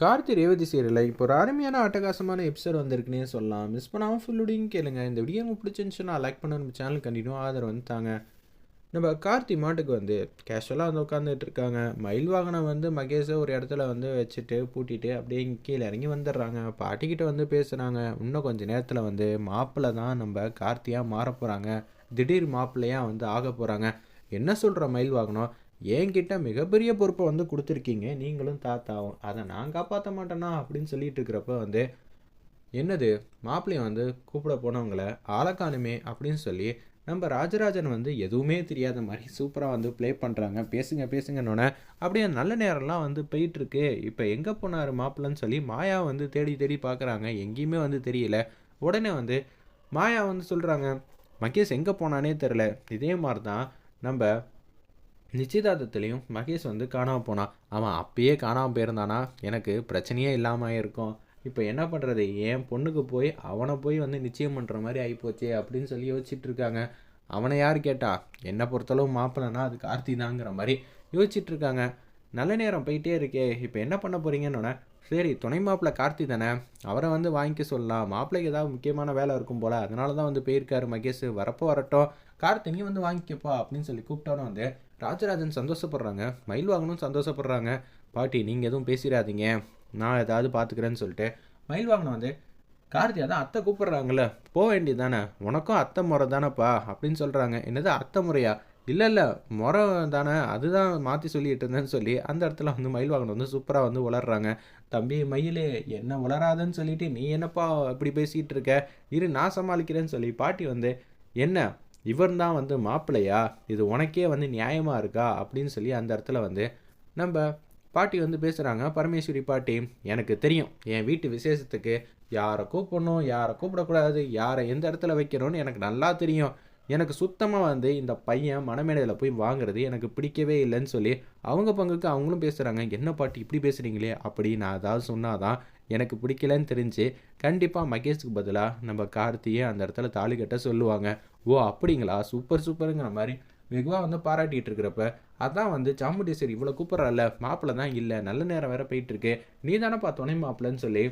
கார்த்தி ரேவதி சீரியலில் இப்போ ஒரு அருமையான அட்டகாசமான எபிசோட் வந்திருக்குன்னே சொல்லலாம். மிஸ் பண்ணாமல் ஃபுல்லுடையும் கேளுங்க. இந்த வீடியோ உங்களுக்கு பிடிச்சிருந்துச்சுன்னா லைக் பண்ண நம்ம சேனல் கண்டினியூ ஆதரவு வந்து தாங்க. நம்ம கார்த்தி மாட்டுக்கு வந்து கேஷுவலாக வந்து உட்காந்துட்டு இருக்காங்க. மயில் வாகனம் வந்து மகேஷை ஒரு இடத்துல வந்து வச்சுட்டு பூட்டிட்டு அப்படியே கீழே இறங்கி வந்துடுறாங்க. பாட்டிக்கிட்ட வந்து பேசுகிறாங்க இன்னும் கொஞ்சம் நேரத்தில் வந்து மாப்பிள்ளை தான் நம்ம கார்த்தியாக மாற போகிறாங்க திடீர் மாப்பிள்ளையாக வந்து ஆக போகிறாங்க என்ன சொல்கிற மயில் வாகனம்? என்கிட்ட மிகப்பெரிய பொறுப்பை வந்து கொடுத்துருக்கீங்க. நீங்களும் தாத்தாவும். அதை நான் காப்பாற்ற மாட்டேனா? அப்படின்னு சொல்லிட்டு இருக்கிறப்ப வந்து என்னது? மாப்பிள்ளையை வந்து கூப்பிட போனவங்களை ஆளக்கானுமே அப்படின்னு சொல்லி நம்ம ராஜராஜன் வந்து எதுவுமே தெரியாத மாதிரி சூப்பராக வந்து ப்ளே பண்ணுறாங்க பேசுங்க பேசுங்கன்னொன்னே அப்படியே நல்ல நேரம்லாம் வந்து போயிட்டுருக்கு. இப்போ எங்கே போனார் மாப்பிள்ளன்னு சொல்லி மாயா வந்து தேடி தேடி பார்க்குறாங்க எங்கேயுமே வந்து தெரியல. உடனே வந்து மாயா வந்து சொல்கிறாங்க மகேஷ் எங்கே போனானே தெரில இதே மாதிரி தான் நம்ம நிச்சயதார்த்தத்துலேயும் மகேஷ் வந்து காணாமல் போனான் அவன் அப்பயே காணாமல் போயிருந்தானா? எனக்கு பிரச்சனையே இல்லாமல் இருக்கும் இப்போ என்ன பண்ணுறது என் பொண்ணுக்கு போய் அவனை போய் வந்து நிச்சயம் பண்ணுற மாதிரி ஆகிப்போச்சே அப்படின்னு சொல்லி யோசிச்சுட்டு இருக்காங்க. அவனை யார் கேட்டா? என்னை பொறுத்தளவு மாப்பிள்ளனா அது கார்த்தி தாங்கிற மாதிரி யோசிச்சுட்டு இருக்காங்க. நல்ல நேரம் போயிட்டே இருக்கே. இப்போ என்ன பண்ண போகிறீங்கன்னு சரி துணை மாப்பிள்ளை கார்த்தி தானே? அவரை வந்து வாங்கிக்க சொல்லலாம். மாப்பிள்ளைக்கு ஏதாவது முக்கியமான வேலை இருக்கும் போல். அதனால தான் வந்து போயிருக்காரு மகேஷ். வரப்போ வரட்டும். கார்த்தி நீ வந்து வாங்கிக்கப்பா அப்படின்னு சொல்லி கூப்பிட்டோன்னு வந்து ராஜராஜன் சந்தோஷப்படுறாங்க. மயில் வாங்கணும் சந்தோஷப்படுறாங்க. பாட்டி நீங்கள் எதுவும் பேசிடாதீங்க. நான் ஏதாவது பார்த்துக்கிறேன்னு சொல்லிட்டு மயில் வாங்கினோம் வந்து கார்த்தி அதான் அத்தை கூப்பிட்றாங்கல்ல. போக வேண்டியது தானே. உனக்கும் அத்தை முறை தானேப்பா அப்படின்னு சொல்கிறாங்க என்னது அத்தை முறையா? இல்லை இல்லை. முறை தானே. அதுதான் மாற்றி சொல்லிட்டு இருந்தேன்னு சொல்லி அந்த இடத்துல வந்து மயில் வாகனம் வந்து சூப்பராக வந்து உளர்றாங்க தம்பி மயிலே என்ன உளராதுன்னு சொல்லிட்டு நீ என்னப்பா இப்படி பேசிகிட்டு இருக்க? இரு நான் சமாளிக்கிறேன்னு சொல்லி பாட்டி வந்து என்ன? இவன் தான் வந்து மாப்பிள்ளையா? இது உனக்கே வந்து நியாயமாக இருக்கா? அப்படின்னு சொல்லி அந்த இடத்துல வந்து நம்ம பாட்டி வந்து பேசுகிறாங்க பரமேஸ்வரி பாட்டி எனக்கு தெரியும். என் வீட்டு விசேஷத்துக்கு யாரை கூப்பிடணும் யாரை கூப்பிடக்கூடாது யாரை எந்த இடத்துல வைக்கணும்னு எனக்கு நல்லா தெரியும். எனக்கு சுத்தமாக வந்து இந்த பையன் மணமேடையில் போய் வாங்குறது எனக்கு பிடிக்கவே இல்லைன்னு சொல்லி அவங்க பங்குக்கு அவங்களும் பேசுகிறாங்க என்ன பாட்டி இப்படி பேசுகிறீங்களே அப்படி நான் அதாவது சொன்னாதான் எனக்கு பிடிக்கலன்னு தெரிஞ்சு கண்டிப்பாக மகேஷுக்கு பதிலாக நம்ம கார்த்தியை அந்த இடத்துல தாலி கட்ட சொல்லுவாங்க. ஓ அப்படிங்களா? சூப்பர் சூப்பருங்கிற மாதிரி வெகுவாக வந்து பாராட்டிகிட்டு இருக்கிறப்ப அதான் வந்து சாமுண்டீஸ்வரி இவ்வளோ கூப்பிட்றல மாப்பிள்ளை தான் இல்லை நல்ல நேரம் வேற போயிட்டுருக்கு நீ தானே பார்த்தோன்னே மாப்பிள்ளன்னு சொல்லி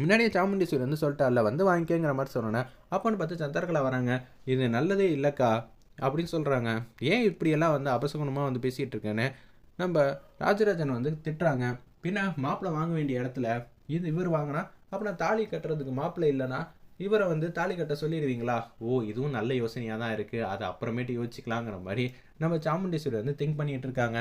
முன்னாடியே சாமுண்டீஸ்வரி வந்து சொல்லிட்டால வந்து வாங்கிக்கங்கிற மாதிரி சொன்னேன் அப்போன்னு பார்த்து சந்திரகலா வராங்க. இது நல்லதே இல்லைக்கா அப்படின்னு சொல்கிறாங்க ஏன் இப்படியெல்லாம் வந்து அபசகுணமாக வந்து பேசிகிட்டு இருக்கேன்னு? நம்ம ராஜராஜன் வந்து திட்டுறாங்க. பின்ன மாப்பிள்ளை வாங்க வேண்டிய இடத்துல இது இவர் வாங்கினா அப்புறம் தாலி கட்டுறதுக்கு மாப்பிள்ளை இல்லைன்னா இவரை வந்து தாலி கட்ட சொல்லிடுவீங்களா? ஓ இதுவும் நல்ல யோசனையாக தான் இருக்குது அதை அப்புறமேட்டு யோசிக்கலாங்கிற மாதிரி நம்ம சாமுண்டீஸ்வரி வந்து திங்க் பண்ணிகிட்டு இருக்காங்க.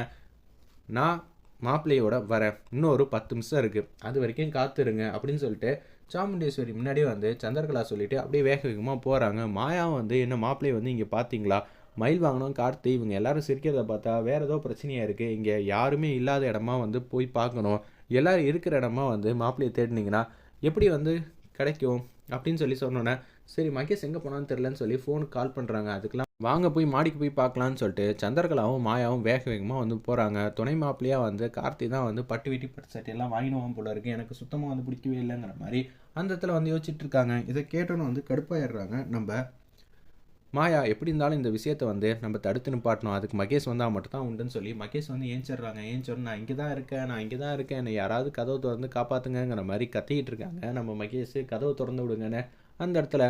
நான் மாப்பிள்ளையோட வரேன் இன்னொரு பத்து நிமிஷம் இருக்குது அது வரைக்கும் காத்துருங்க அப்படின்னு சொல்லிட்டு சாமுண்டேஸ்வரி முன்னாடியே வந்து சந்திரகலா சொல்லிட்டு அப்படியே வேக வேகமாக போகிறாங்க மாயா வந்து என்ன மாப்பிள்ளையை வந்து இங்கே பார்த்தீங்களா மயில் வாங்கணும் கார்த்தி இவங்க எல்லாரும் சிரிக்கிறத பார்த்தா வேறு ஏதோ பிரச்சனையாக இருக்குது இங்கே யாருமே இல்லாத இடமா வந்து போய் பார்க்கணும். எல்லோரும் இருக்கிற இடமா வந்து மாப்பிள்ளையை தேடினீங்கன்னா எப்படி வந்து கிடைக்கும்? அப்படின்னு சொல்லி சொன்னோன்னே சரி மகேஷ் எங்கே போனான்னு தெரிலன்னு சொல்லி ஃபோனுக்கு கால் பண்ணுறாங்க அதுக்கெல்லாம் வாங்க போய் மாடிக்கு போய் பார்க்கலான்னு சொல்லிட்டு சந்திரகலாவும் மாயாவும் வேக வேகமாக வந்து போகிறாங்க துணை மாப்பிள்ளையாக வந்து கார்த்தி தான் வந்து பட்டு வீட்டி பட்டு சட்டையெல்லாம் வாங்கினோம் போல இருக்கு. எனக்கு சுத்தமாக வந்து பிடிக்கவே இல்லைங்கிற மாதிரி அந்த இடத்துல வந்து யோசிச்சுட்டு இருக்காங்க. இதை கேட்டோன்னு வந்து கடுப்பாயிடுறாங்க. நம்ம மாயா எப்படி இருந்தாலும் இந்த விஷயத்த வந்து நம்ம தடுத்து நிப்பாட்டணும். அதுக்கு மகேஷ் வந்தால் மட்டும்தான் உண்டுன்னு சொல்லி மகேஷ் வந்து ஏஞ்சிடுறாங்க. ஏஞ்சிடும் நான் இங்கே தான் இருக்கேன் நான் இங்கே தான் இருக்கேன். என்னை யாராவது கதவை திறந்து காப்பாற்றுங்கிற மாதிரி கத்திக்கிட்டு இருக்காங்க. நம்ம மகேஷ் கதவை திறந்து விடுங்கன்னு அந்த இடத்துல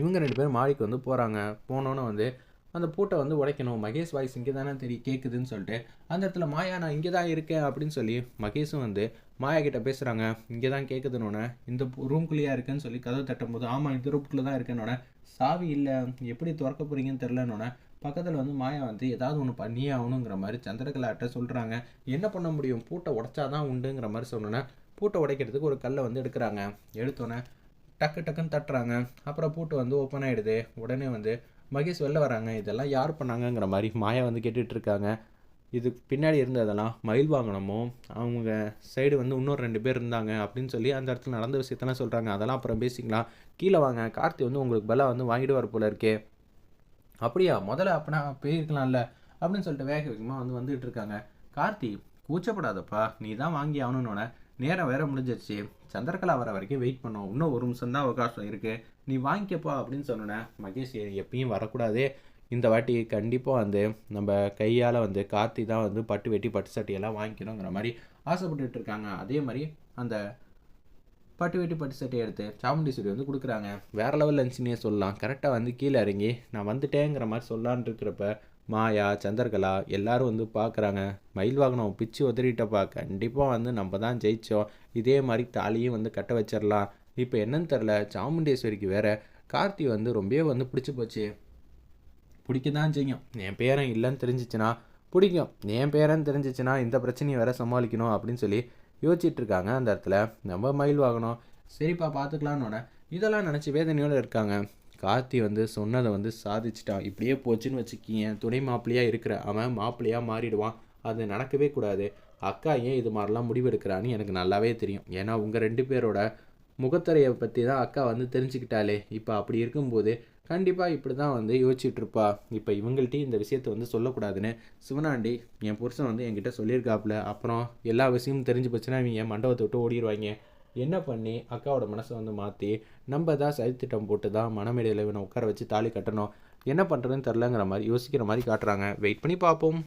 இவங்க ரெண்டு பேரும் மாடிக்கு வந்து போகிறாங்க போனோன்னு வந்து அந்த பூட்டை வந்து உடைக்கணும். மகேஷ் வாய்ஸ் இங்கே தானே தெரியும் கேட்குதுன்னு சொல்லிட்டு அந்த இடத்துல மாயா நான் இங்கே தான் இருக்கேன் அப்படின்னு சொல்லி மகேஷும் வந்து மாயா கிட்ட பேசுகிறாங்க இங்கே தான் கேட்குதுன்னொன்னே இந்த ரூம்குள்ளேயா இருக்குன்னு சொல்லி கதவு தட்டும் போது ஆமாம் இந்த ரூம்குள்ளே தான் இருக்கேன்னொன்னே சாவி இல்லை. எப்படி திறக்க போகிறீங்கன்னு தெரிலன்னொன்னே பக்கத்தில் வந்து மாயா வந்து ஏதாவது ஒன்று பண்ணியே ஆகணுங்கிற மாதிரி சந்திரகலாட்ட சொல்கிறாங்க என்ன பண்ண முடியும்? பூட்டை உடைச்சாதான் உண்டுங்கிற மாதிரி சொன்னோன்னே பூட்டை உடைக்கிறதுக்கு ஒரு கல்லை வந்து எடுக்கிறாங்க. எடுத்தோன்னே டக்கு டக்குன்னு தட்டுறாங்க. அப்புறம் பூட்டு வந்து ஓப்பன் ஆகிடுது உடனே வந்து மகேஷ் வெளில வராங்க. இதெல்லாம் யார் பண்ணாங்கங்கிற மாதிரி மாயா வந்து கேட்டுட்ருக்காங்க இது பின்னாடி இருந்ததெல்லாம் மயில் வாங்கணுமோ அவங்க சைடு வந்து இன்னொரு ரெண்டு பேர் இருந்தாங்க அப்படின்னு சொல்லி அந்த இடத்துல நடந்த விஷயத்தெல்லாம் சொல்கிறாங்க அதெல்லாம் அப்புறம் பேசிக்கலாம். கீழே வாங்க. கார்த்தி வந்து உங்களுக்கு பலம் வந்து வாங்கிட்டு வர போல இருக்கே. அப்படியா? முதல்ல அப்பனா போயிருக்கலாம்ல அப்படின்னு சொல்லிட்டு வேக வேகமாக வந்து வந்துட்டு இருக்காங்க. கார்த்தி கூச்சப்படாதப்பா. நீ தான் வாங்கி ஆகணுன்னொன்னே நேரம் வேற முடிஞ்சிருச்சு. சந்திரகலா வர வரைக்கும் வெயிட் பண்ணோம். இன்னும் ஒரு நிமிஷம் தான் அவகாசம் இருக்குது நீ வாங்கிக்கப்பா அப்படின்னு சொன்னேன் மகேஷ் எப்பயும் வரக்கூடாது. இந்த வாட்டி கண்டிப்பாக வந்து நம்ம கையால் வந்து கார்த்தி தான் வந்து பட்டு வெட்டி பட்டு சட்டையெல்லாம் வாங்கிக்கணுங்கிற மாதிரி ஆசைப்பட்டுட்டு இருக்காங்க. அதே மாதிரி அந்த பட்டு வெட்டி பட்டு சட்டையை எடுத்து சாமுண்டீஸ்வரி வந்து கொடுக்குறாங்க. வேறு லெவல் லஞ்சுனே சொல்லலாம். கரெக்டாக வந்து கீழே இறங்கி நான் வந்துட்டேங்கிற மாதிரி சொல்லான்னு இருக்கிறப்ப மாயா சந்திரகலா எல்லாரும் வந்து பார்க்குறாங்க மயில் வாகனம் பிச்சு உதறிட்டப்பா. கண்டிப்பாக வந்து நம்ம தான் ஜெயித்தோம் இதே மாதிரி தாலியும் வந்து கட்ட வச்சிடலாம். இப்போ என்னன்னு தெரில சாமுண்டேஸ்வரிக்கு வேற கார்த்தி வந்து ரொம்பவே வந்து பிடிச்சி போச்சு. பிடிக்க தான் செய்யும். என் பேரன் இல்லைன்னு தெரிஞ்சிச்சுன்னா பிடிக்கும். என் பேரன் தெரிஞ்சிச்சுன்னா இந்த பிரச்சனையை வேற சமாளிக்கணும் அப்படின்னு சொல்லி யோசிச்சுட்டு இருக்காங்க அந்த இடத்துல. நம்ம மயில் வாகனம். சரிப்பா பார்த்துக்கலான்னு இதெல்லாம் நினச்சி வேதனையோடு இருக்காங்க. கார்த்தி வந்து சொன்னதை வந்து சாதிச்சிட்டான். இப்படியே போச்சுன்னு வச்சுக்கிங்க துணை மாப்பிள்ளையாக இருக்கிற அவன் மாப்பிள்ளையாக மாறிடுவான். அது நடக்கவே கூடாது. அக்கா ஏன் இது மாதிரிலாம் முடிவெடுக்கிறான்னு எனக்கு நல்லாவே தெரியும். ஏன்னா உங்கள் ரெண்டு பேரோட முகத்தரையை பற்றி தான் அக்கா வந்து தெரிஞ்சுக்கிட்டாலே இப்போ அப்படி இருக்கும்போது கண்டிப்பாக இப்படி தான் வந்து யோசிச்சுட்ருப்பா. இப்போ இவங்கள்ட்டையும் இந்த விஷயத்த வந்து சொல்லக்கூடாதுன்னு சிவனாண்டி என் புருஷன் வந்து என்கிட்ட சொல்லியிருக்காப்புல. அப்புறம் எல்லா விஷயமும் தெரிஞ்சு போச்சுன்னா இவங்க மண்டபத்தை விட்டு ஓடிடுவாங்க என்ன பண்ணி அக்காவோட மனசை வந்து மாற்றி நம்ம தான் சதித்திட்டம் போட்டு தான் மனமேடையில் இவனை உட்கார வச்சு தாலி கட்டணும். என்ன பண்ணுறதுன்னு தெரிலங்கிற மாதிரி யோசிக்கிற மாதிரி காட்டுறாங்க. வெயிட் பண்ணி பார்ப்போம்.